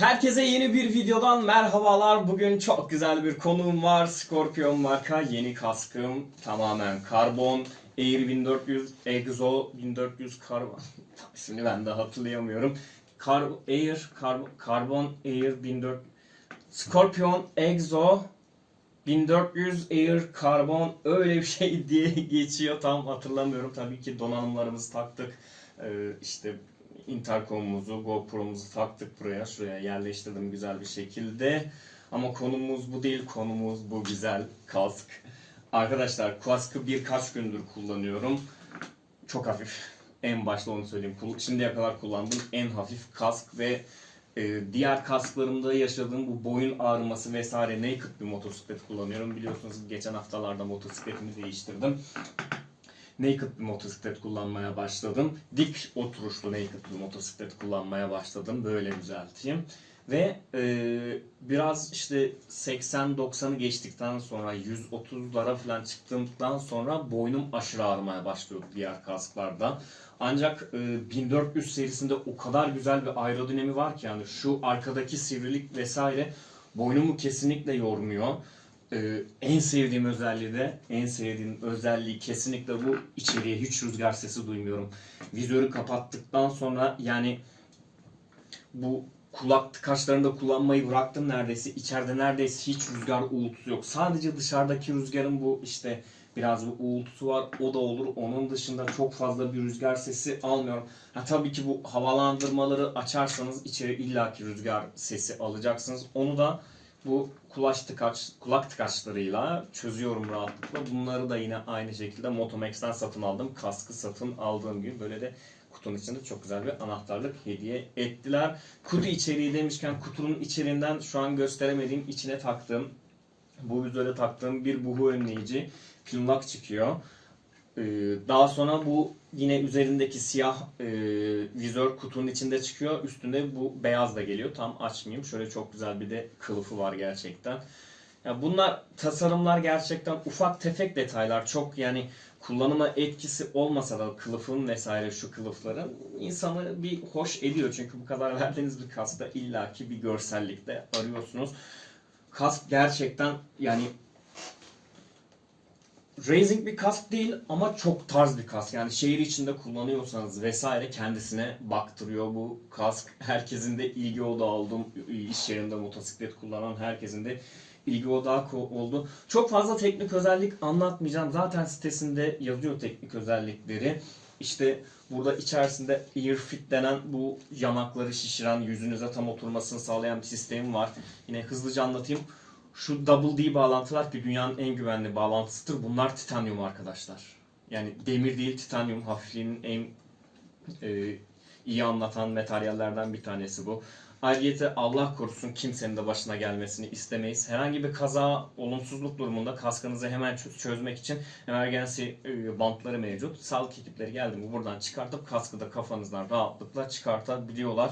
Herkese yeni bir videodan merhabalar. Bugün çok güzel bir konuğum var. Scorpion marka yeni kaskım. Tamamen karbon. Air 1400 Exo 1400 karbon. İsmini ben de hatırlayamıyorum. Kar Air kar Karbon Air 1400 Scorpion Exo 1400 Air Karbon öyle bir şey diye geçiyor tam hatırlamıyorum. Tabii ki donanımlarımızı taktık. Ee, işte intercom'umuzu, GoPro'muzu taktık buraya. Şuraya yerleştirdim güzel bir şekilde. Ama konumuz bu değil. Konumuz bu güzel kask. Arkadaşlar kaskı birkaç gündür kullanıyorum. Çok hafif. En başta onu söyleyeyim. Şimdiye kadar kullandığım en hafif kask ve e, diğer kasklarımda yaşadığım bu boyun ağrıması vesaire naked bir motosiklet kullanıyorum. Biliyorsunuz geçen haftalarda motosikletimi değiştirdim. Naked bir motosiklet kullanmaya başladım. Dik oturuşlu naked bir motosiklet kullanmaya başladım. Böyle düzelteyim. Ve e, biraz işte 80-90'ı geçtikten sonra 130'lara falan çıktığımdan sonra boynum aşırı ağrımaya başlıyordu diğer kasklarda. Ancak e, 1400 serisinde o kadar güzel bir aerodinami var ki yani şu arkadaki sivrilik vesaire boynumu kesinlikle yormuyor. Ee, en sevdiğim özelliği de en sevdiğim özelliği kesinlikle bu içeriye hiç rüzgar sesi duymuyorum. Vizörü kapattıktan sonra yani bu kulak tıkaçlarını da kullanmayı bıraktım neredeyse. İçeride neredeyse hiç rüzgar uğultusu yok. Sadece dışarıdaki rüzgarın bu işte biraz bir uğultusu var. O da olur. Onun dışında çok fazla bir rüzgar sesi almıyorum. Ha, tabii ki bu havalandırmaları açarsanız içeri illaki rüzgar sesi alacaksınız. Onu da bu kulaç tıkaç, kulak tıkaçlarıyla çözüyorum rahatlıkla. Bunları da yine aynı şekilde Motomax'ten satın aldım. Kaskı satın aldığım gibi böyle de kutunun içinde çok güzel bir anahtarlık hediye ettiler. Kutu içeriği demişken kutunun içeriğinden şu an gösteremediğim içine taktığım bu vizöre taktığım bir buhu önleyici filmlock çıkıyor. Ee, daha sonra bu yine üzerindeki siyah e, vizör kutunun içinde çıkıyor. Üstünde bu beyaz da geliyor. Tam açmayayım. Şöyle çok güzel bir de kılıfı var gerçekten. Ya bunlar tasarımlar gerçekten ufak tefek detaylar. Çok yani kullanıma etkisi olmasa da kılıfın vesaire şu kılıfların insanı bir hoş ediyor. Çünkü bu kadar verdiğiniz bir kaskta illaki bir görsellikte arıyorsunuz. Kask gerçekten yani Racing bir kask değil ama çok tarz bir kask. Yani şehir içinde kullanıyorsanız vesaire kendisine baktırıyor bu kask. Herkesin de ilgi odağı oldum. İş yerinde motosiklet kullanan herkesin de ilgi odağı oldu. Çok fazla teknik özellik anlatmayacağım. Zaten sitesinde yazıyor teknik özellikleri. İşte burada içerisinde Earfit denen bu yanakları şişiren, yüzünüze tam oturmasını sağlayan bir sistemi var. Yine hızlıca anlatayım. Şu Double D bağlantılar ki dünyanın en güvenli bağlantısıdır. Bunlar titanyum arkadaşlar. Yani demir değil titanyum hafifliğinin en e, iyi anlatan materyallerden bir tanesi bu. Ayrıca Allah korusun kimsenin de başına gelmesini istemeyiz. Herhangi bir kaza, olumsuzluk durumunda kaskınızı hemen çö- çözmek için emergency e, bantları mevcut. Sağlık ekipleri geldi mi buradan çıkartıp kaskı da kafanızdan rahatlıkla çıkartabiliyorlar.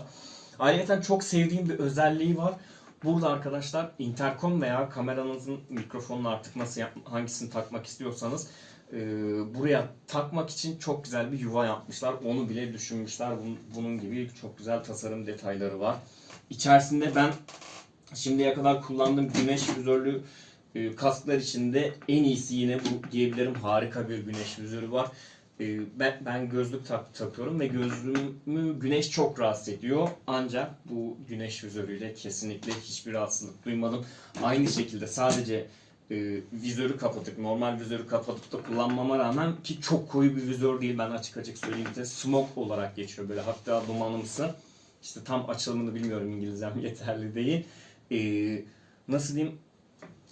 Ayrıca çok sevdiğim bir özelliği var. Burada arkadaşlar intercom veya kameranızın mikrofonunu artık nasıl yap, hangisini takmak istiyorsanız e, buraya takmak için çok güzel bir yuva yapmışlar. Onu bile düşünmüşler. Bunun, bunun gibi çok güzel tasarım detayları var. İçerisinde ben şimdiye kadar kullandığım güneş vizörlü e, kasklar içinde en iyisi yine bu diyebilirim. Harika bir güneş vizörü var. E, ben, ben gözlük tak, takıyorum ve gözlüğümü güneş çok rahatsız ediyor. Ancak bu güneş vizörüyle kesinlikle hiçbir rahatsızlık duymadım. Aynı şekilde sadece e, vizörü kapatıp, normal vizörü kapatıp da kullanmama rağmen ki çok koyu bir vizör değil ben açık açık söyleyeyim size smoke olarak geçiyor böyle hatta dumanımsı. İşte tam açılımını bilmiyorum İngilizcem yeterli değil. E, nasıl diyeyim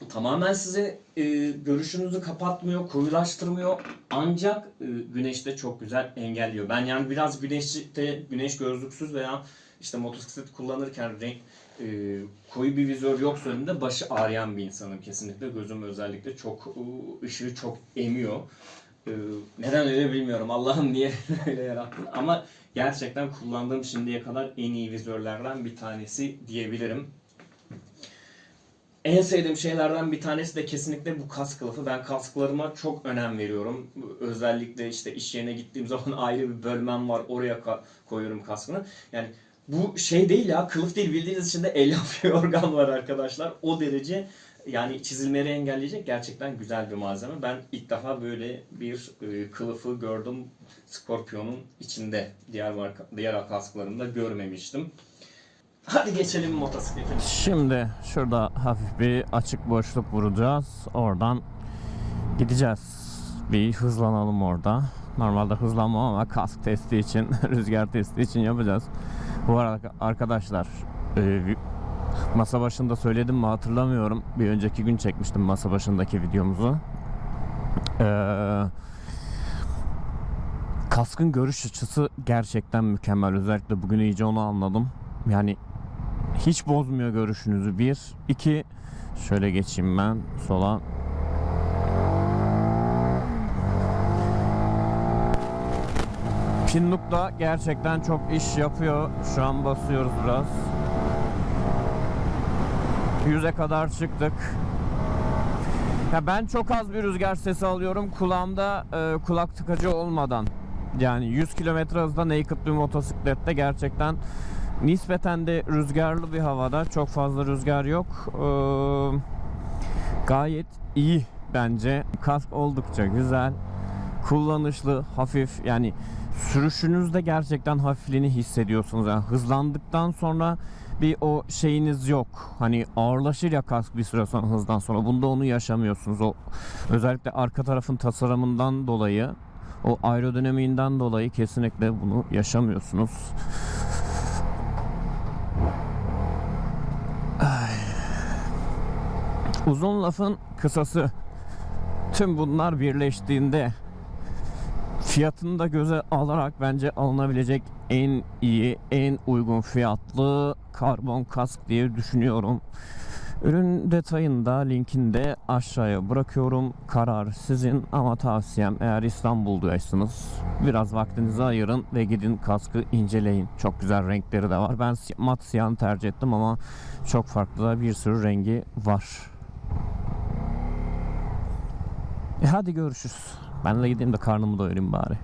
tamamen size e, görüşünüzü kapatmıyor, koyulaştırmıyor. Ancak e, güneşte çok güzel engelliyor. Ben yani biraz güneşte güneş gözlüksüz veya işte motosiklet kullanırken renk e, koyu bir vizör yoksa önünde başı ağrıyan bir insanım kesinlikle. Gözüm özellikle çok e, ışığı çok emiyor. E, neden öyle bilmiyorum. Allah'ım niye öyle yarattı. Ama gerçekten kullandığım şimdiye kadar en iyi vizörlerden bir tanesi diyebilirim. En sevdiğim şeylerden bir tanesi de kesinlikle bu kask kılıfı. Ben kasklarıma çok önem veriyorum. Özellikle işte iş yerine gittiğim zaman ayrı bir bölmem var. Oraya koyuyorum kaskını. Yani Bu şey değil ya kılıf değil bildiğiniz içinde elyaf bir organ var arkadaşlar. O derece yani çizilmeleri engelleyecek gerçekten güzel bir malzeme. Ben ilk defa böyle bir e, kılıfı gördüm Scorpion'un içinde. Diğer marka, diğer kasklarında görmemiştim. Hadi geçelim motosiklete. Şimdi şurada hafif bir açık boşluk vuracağız. Oradan gideceğiz. Bir hızlanalım orada. Normalde hızlanmam ama kask testi için, rüzgar testi için yapacağız. Bu arada arkadaşlar e, masa başında söyledim mi hatırlamıyorum. Bir önceki gün çekmiştim masa başındaki videomuzu. Eee kaskın görüş açısı gerçekten mükemmel. Özellikle bugün iyice onu anladım. Yani hiç bozmuyor görüşünüzü. Bir, iki, şöyle geçeyim ben sola. Pinlock da gerçekten çok iş yapıyor. Şu an basıyoruz biraz. 100'e kadar çıktık. Ya ben çok az bir rüzgar sesi alıyorum kulağımda e, kulak tıkacı olmadan. Yani 100 km hızda naked bir motosiklette gerçekten nispeten de rüzgarlı bir havada çok fazla rüzgar yok. Ee, gayet iyi bence. Kask oldukça güzel. Kullanışlı, hafif yani sürüşünüzde gerçekten hafifliğini hissediyorsunuz. Yani hızlandıktan sonra bir o şeyiniz yok. Hani ağırlaşır ya kask bir süre sonra hızdan sonra. Bunda onu yaşamıyorsunuz. O özellikle arka tarafın tasarımından dolayı o aerodinamiğinden dolayı kesinlikle bunu yaşamıyorsunuz. Uzun lafın kısası tüm bunlar birleştiğinde fiyatını da göze alarak bence alınabilecek en iyi, en uygun fiyatlı karbon kask diye düşünüyorum. Ürün detayını da linkini aşağıya bırakıyorum. Karar sizin ama tavsiyem eğer İstanbul'daysanız biraz vaktinizi ayırın ve gidin kaskı inceleyin. Çok güzel renkleri de var. Ben mat siyahını tercih ettim ama çok farklı da bir sürü rengi var. E hadi görüşürüz. Ben de gideyim de karnımı doyurayım bari.